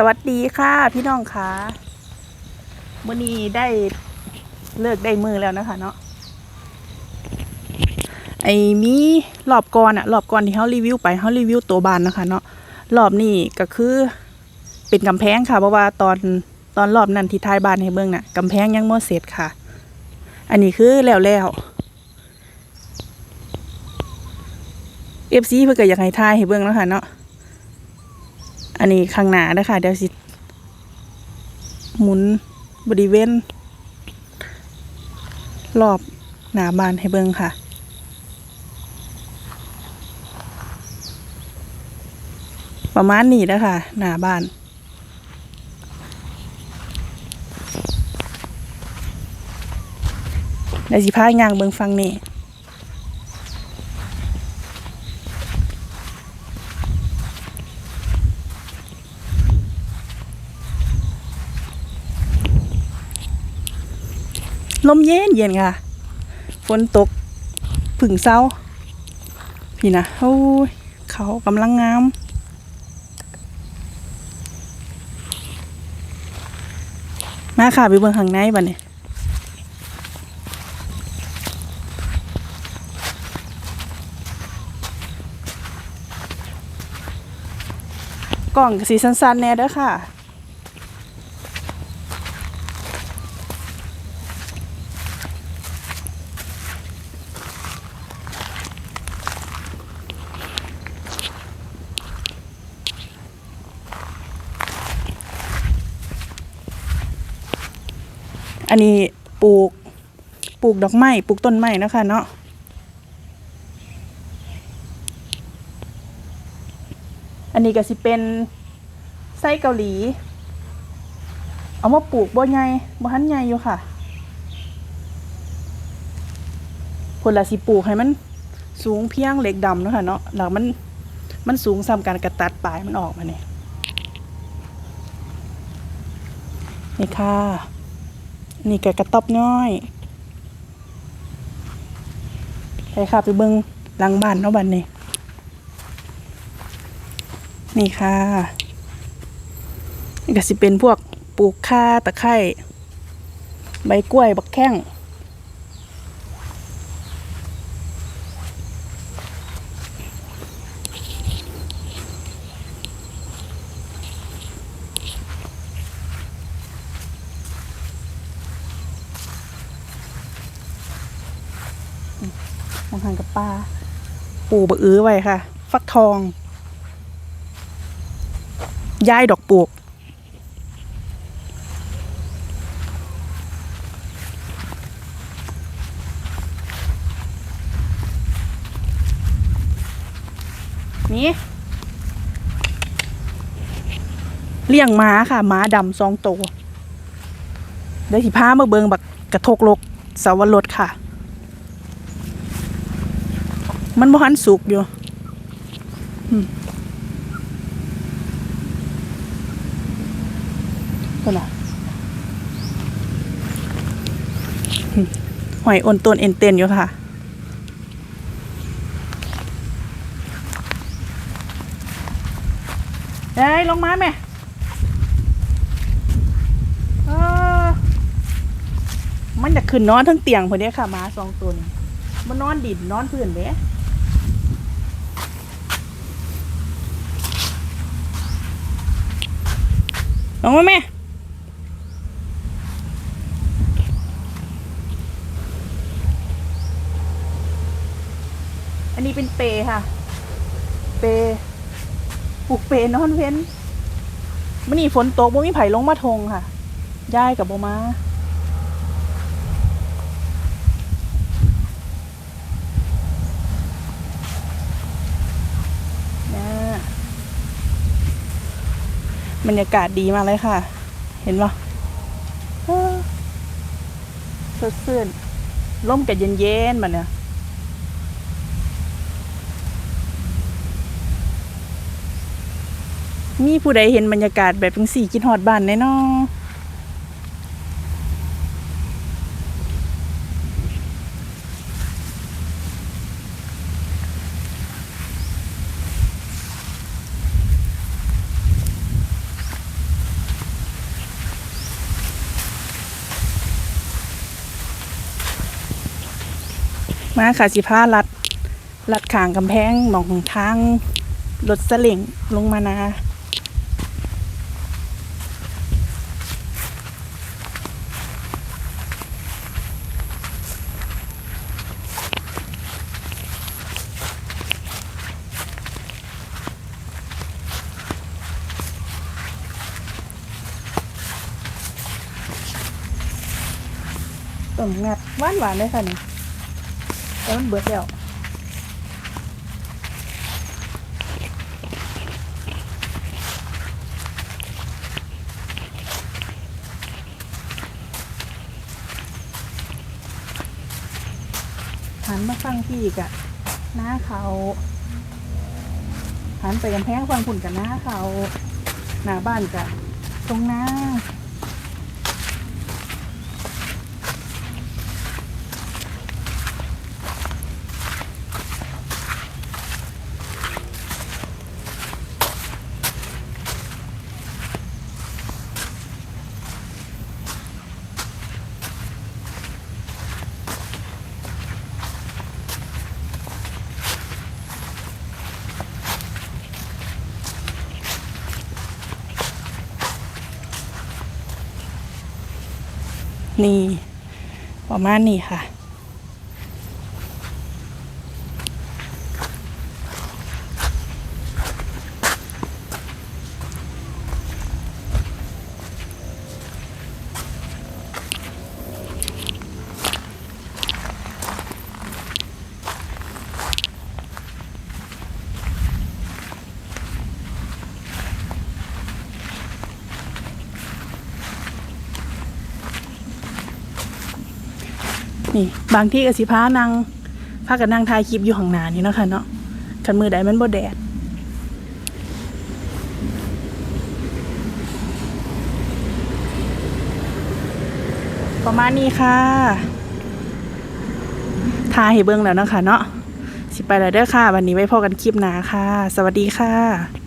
สวัสดีค่ะพี่น้องค่ะมื่อนี้ได้เลิกได้มือแล้วนะคะเนาะไอ้มีรอบก่อนอะรอบก่อนที่เขารีวิวไปเขารีวิวตัวบานนะคะเนาะรอบนี้ก็คือเป็นกำแพงค่ะเพราะว่าตอนตอนรอบนั้นที่ท้ายบ้านให้เบิ่งน่ะกำแพงยังบ่เสร็จค่ะ อันนี้คือแล้วแล้วเอฟซีเพื่อก็อยากให้ทายให้เบิ่งแล้วค่ะเนาะ อันนี้ข้างหน้าเด้ค่ะเดี๋ยวสิหมุนบริเวณรอบหน้าบ้านให้เบิ่งค่ะ ประมาณนี้เด้ค่ะหน้าบ้านเดี๋ยวสิพาย่างเบิ่งฟังนี่ ลมเย็นเย็นค่ะ ฝนตกผึ่งเศร้า พี่นะโอ้ยเขากำลังงามมาค่ะไปเบิ่งข้างในบัดนี้กล่องสีสั้นๆแน่เด้อค่ะ อันนี้ปลูกปลูกดอกไม้ปลูกต้นไม้นะคะเนาะอันนี้ก็สิเป็นไส้เกาหลี เอามาปลูกบ่ใหญ่บ่ทันใหญ่อยู่ค่ะผลละสิปลูกให้มันสูงเพียงเหล็กดำนะค่ะเนาะแล้วมันมันสูงซ้ำกันกระตัดปลายมันออกมาเนี่ยนี่ค่ะ นี่ก็กระต๊อบน้อยไปค่ะไปเบิ้งหลังบ้านเนาะบ้านนี้ นี่ค่ะ นี่ก็สิเป็นพวกปลูกข้าตะไคร้ใบกล้วยบักแข้ง มองทางกับป้าปลูกบะอื้อไว้ค่ะ ฟักทอง ย้ายดอกปลูกนี่เลี้ยงม้าค่ะม้าดำสองตัวเดี๋ยวสิพามาเบิงบักกระทกลกสาวรสค่ะ มันบ่หันสุกอยู่อืมคนน่ะหอยอ่อนต้นเอ็นเต็นอยู่ค่ะเอ้ยลงมาแม่เออมันจะขึ้นนอนทั้งเตียงพอดีค่ะมาสองตัวนี้มันนอนดินนอนพื้นเด้ ลงมาแม่อันนี้เป็นเปค่ะ เปปลูกเปนอนเว้นมื่อนี้ฝนตกบ่มีไผ่ลงมาทงค่ะย้ายกับบ่มานะ บรรยากาศดีมากเลยค่ะ เห็นปะเสดชื่นร่มกับเย็นๆมาเนี่ยมีผู้ใดเห็นบรรยากาศแบบเป็นสี่กินฮอดบ้านแน่นอ มาค่ะสิพาลัดลัดขางกำแพงหมองทางรถสลิงลงมานาต้มงัดหวานหวานเลยค่ะนี่ แต่มันเบิดแล้วหันมาฟังพี่อีกอะหน้าเขาหันไปกำแพงฟังผุ่นกับหน้าเขาหน้าบ้านกับตรงหน้า นี่ ประมาณนี้ค่ะ นี่ บางที่ก็สิพานั่งพากันนั่งถ่ายคลิปอยู่ข้างหน้านี่เนาะค่ะเนาะคันมือใดมันบ่แดดประมาณนี้ค่ะทาให้เบิ่งแล้วนะคะเนาะ สิไปแล้วเด้อค่ะ วันนี้ไว้พอกันคลิปหนาค่ะ สวัสดีค่ะ